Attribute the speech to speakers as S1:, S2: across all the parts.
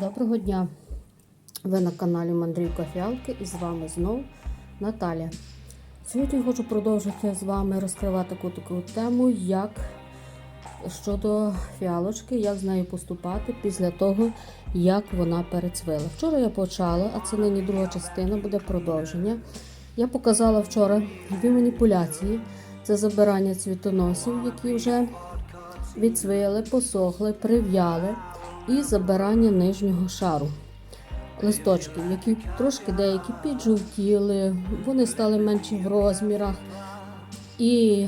S1: Доброго дня! Ви на каналі Мандрівка Фіалки і з вами знов Наталя. Сьогодні хочу продовжити з вами розкривати таку таку тему, як щодо фіалочки, як з нею поступати після того, як вона перецвила. Вчора я почала, а це нині друга частина, буде продовження. Я показала вчора дві маніпуляції: це забирання цвітоносів, які вже відцвіли, посохли, прив'яли, і забирання нижнього шару листочків, які трошки деякі піджовтіли, вони стали менші в розмірах і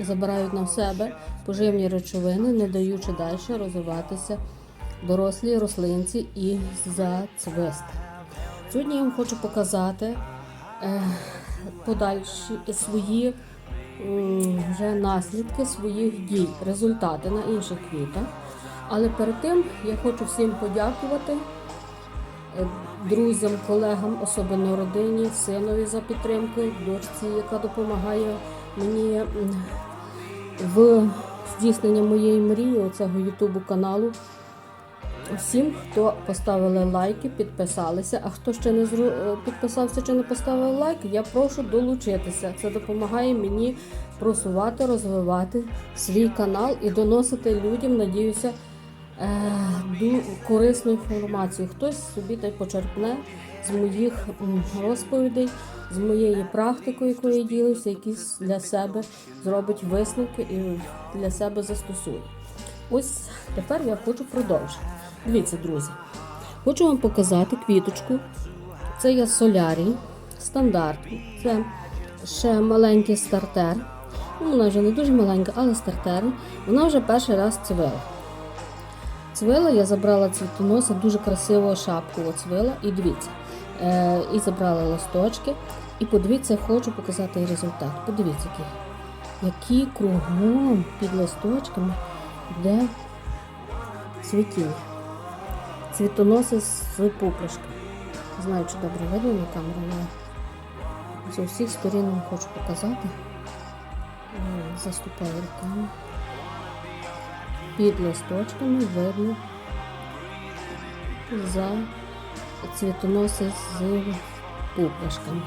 S1: забирають на себе поживні речовини, не даючи далі розвиватися дорослій рослинці і зацвисти. Сьогодні я вам хочу показати е, подальші свої вже наслідки своїх дій, результати на інших квітах. Але перед тим я хочу всім подякувати е, друзям, колегам, особливо родині, синові за підтримку, дочці, яка допомагає мені в здійсненні моєї мрії, цього ютубу каналу. Всім, хто поставили лайки, підписалися. А хто ще не е, підписався чи не поставив лайк, я прошу долучитися. Це допомагає мені просувати, розвивати свій канал і доносити людям, надіюся, корисну інформацію. Хтось собі та й почерпне з моїх розповідей, з моєї практики, якою я ділюся, якісь для себе зробить висновки і для себе застосує. Ось тепер я хочу продовжити. Дивіться, друзі, хочу вам показати квіточку. Це є солярій, стандарт. Це ще маленький стартер. Ну, вона вже не дуже маленька, але стартер. Вона вже перший раз цвела. Цвила, я забрала цвітоноса, дуже красиву шапку оцвила. І дивіться, е, і забрала листочки. І подивіться, хочу показати результат. Подивіться, який. Які кругом під листочками йде цвітіння. Цвітоноси з пупришками. Знаю, чи добре видно на камеру, але з усіх сторін вам хочу показати. Е, Заступаю руками. Під листочками видно за цвітоноси з пупришками.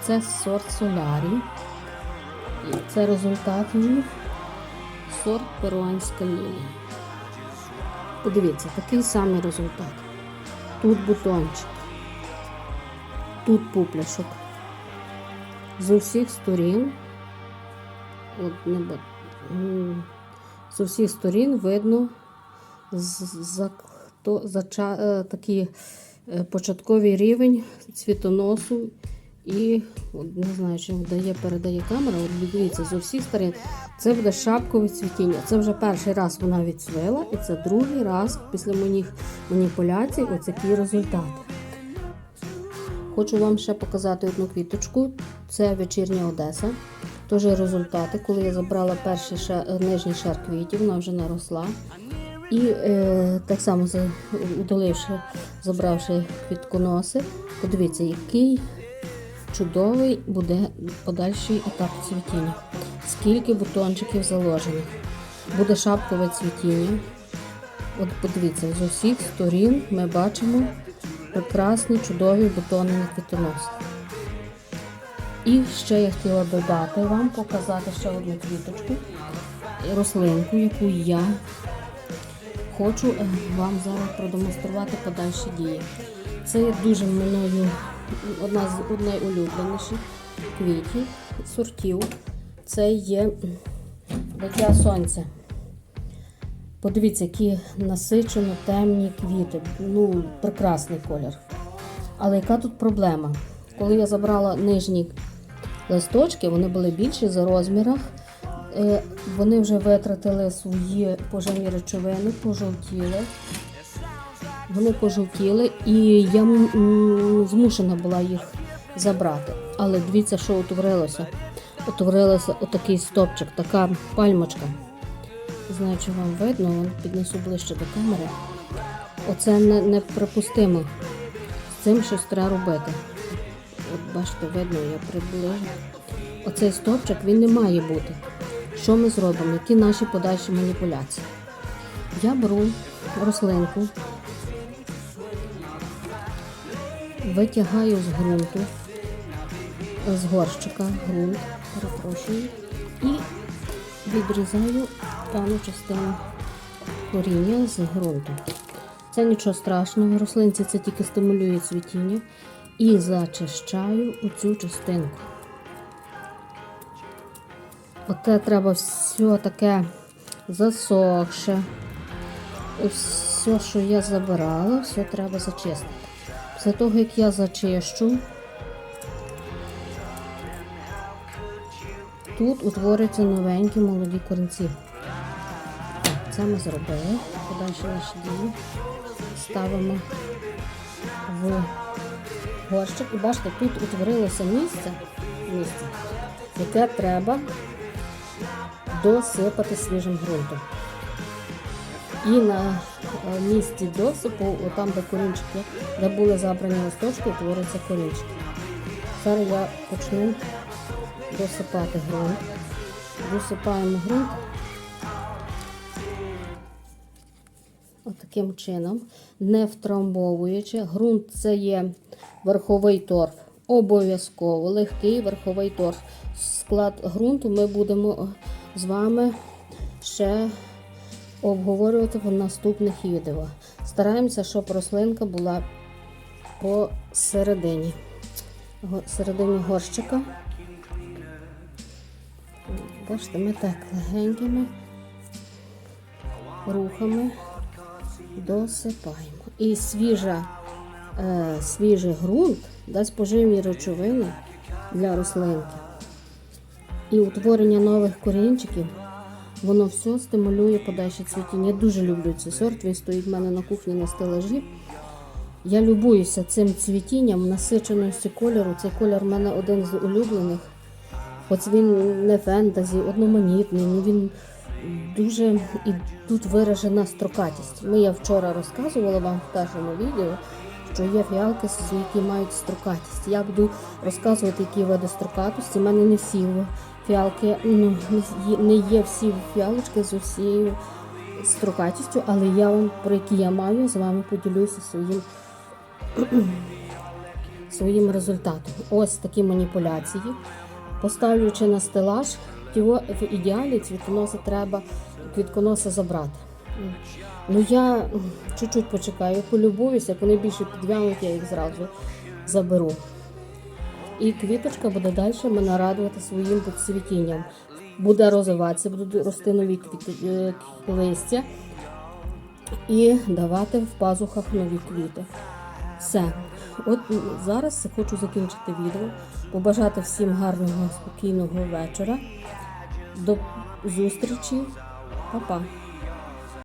S1: Це сорт солярій. Це результат їх сорт перуанська лілія. Подивіться, такий самий результат. Тут бутончик, тут пупляшок. З усіх сторін, от з усіх сторін видно за, то, зача, е, такий е, початковий рівень цвітоносу і от, не знаю, чи дає, передає камера. От дивіться, з усіх сторін це буде шапкове цвітіння. Це вже перший раз вона відцвела, і це другий раз після моїх маніпуляцій ось такий результат. Хочу вам ще показати одну квіточку. Це вечірня Одеса. Теж результати, коли я забрала перший шар, нижній шар квітів, вона вже наросла. І е, так само удаливши, забравши квітконоси, подивіться, який чудовий буде подальший етап цвітіння. Скільки бутончиків заложених. Буде шапкове цвітіння. От подивіться, з усіх сторін ми бачимо прекрасні чудові бутони на квітонос. І ще я хотіла додати вам, показати ще одну квіточку, рослинку, яку я хочу е, вам зараз продемонструвати подальші дії. Це дуже мною одна з найулюбленіших квітів, сортів. Це є дитя сонця. Подивіться, які насичено темні квіти. Ну, прекрасний колір. Але яка тут проблема? Коли я забрала нижні листочки, вони були більші за розмірах. Е, Вони вже витратили свої поживні речовини, пожовтіли. Вони пожовтіли, і я змушена була їх забрати. Але дивіться, що утворилося. Утворилося отакий стопчик, така пальмочка. Не знаю, чи вам видно, піднесу ближче до камери. Оце не, неприпустимо. З цим щось треба робити. Бачите, видно, я приближу. Оцей стовпчик він не має бути. Що ми зробимо? Які наші подальші маніпуляції? Я беру рослинку, витягаю з ґрунту, з горщика ґрунт, перепрошую, і відрізаю певну частину коріння з ґрунту. Це нічого страшного, рослинці це тільки стимулює цвітіння. І зачищаю оцю частинку. Оте треба все таке засохше. Все, що я забирала, все треба зачистити. Після того, як я зачищу, тут утворюються новенькі молоді корінці. Це ми зробили. Подальше наші дії ставимо в горщик. І бачите, тут утворилося місце, місце яке треба досипати свіжим ґрунтом. І на е, місці досипу, там, де корінчики, де були забрані листочки, утворюються корінчики. Зараз я почну досипати ґрунт. Досипаємо ґрунт Отаким чином, не втрамбовуючи. Ґрунт це є верховий торф. Обов'язково легкий верховий торф. Склад ґрунту ми будемо з вами ще обговорювати в наступних відео. Стараємося, щоб рослинка була посередині. Середині горщика. Бачите, ми так легенькими рухами досипаємо. І свіжа, е, свіжий ґрунт дасть поживні речовини для рослинки. І утворення нових корінчиків, воно все стимулює подальше цвітіння. Я дуже люблю цей сорт. Він стоїть в мене на кухні на стелажі. Я любуюся цим цвітінням, насиченості кольору. Цей колір в мене один з улюблених. Хоч він не фентезі, одноманітний, ну він дуже і тут виражена строкатість. Ми я вчора розказувала вам в першому відео, що є фіалки, які мають строкатість. Я буду розказувати, які види строкатості. У мене не всі фіалки, ну не є- всі фіалочки з усією строкатістю, але я вам про які я маю з вами поділюся своїм своїм результатом. Ось такі маніпуляції. Поставлюючи на стелаж, його в ідеалі цвітоноси треба квітконоси забрати. Ну я чуть-чуть почекаю, полюбуюся, вони більше підв'януть, я їх зразу заберу. І квіточка буде далі мене радувати своїм цвітінням. Буде розвиватися, будуть рости нові квіти, е, листя і давати в пазухах нові квіти. Все. От зараз хочу закінчити відео, побажати всім гарного, спокійного вечора. До зустрічі. Па-па.